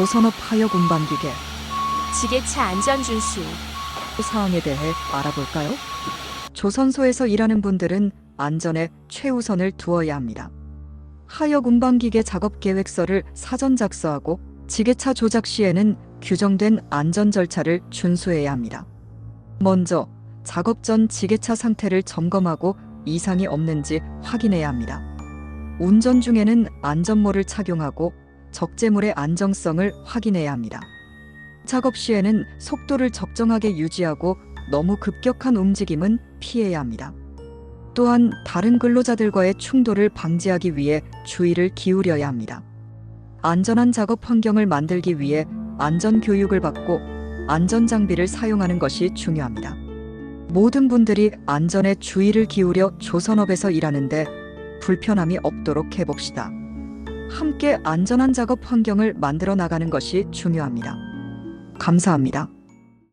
조선업 하역 운반기계 지게차 안전준수, 사항에 대해 알아볼까요? 조선소에서 일하는 분들은 안전에 최우선을 두어야 합니다. 하역 운반기계 작업 계획서를 사전 작성하고 지게차 조작 시에는 규정된 안전 절차를 준수해야 합니다. 먼저 작업 전 지게차 상태를 점검하고 이상이 없는지 확인해야 합니다. 운전 중에는 안전모를 착용하고 적재물의 안정성을 확인해야 합니다. 작업 시에는 속도를 적정하게 유지하고 너무 급격한 움직임은 피해야 합니다. 또한 다른 근로자들과의 충돌을 방지하기 위해 주의를 기울여야 합니다. 안전한 작업 환경을 만들기 위해 안전 교육을 받고 안전 장비를 사용하는 것이 중요합니다. 모든 분들이 안전에 주의를 기울여 조선업에서 일하는데 불편함이 없도록 해봅시다. 함께 안전한 작업 환경을 만들어 나가는 것이 중요합니다. 감사합니다.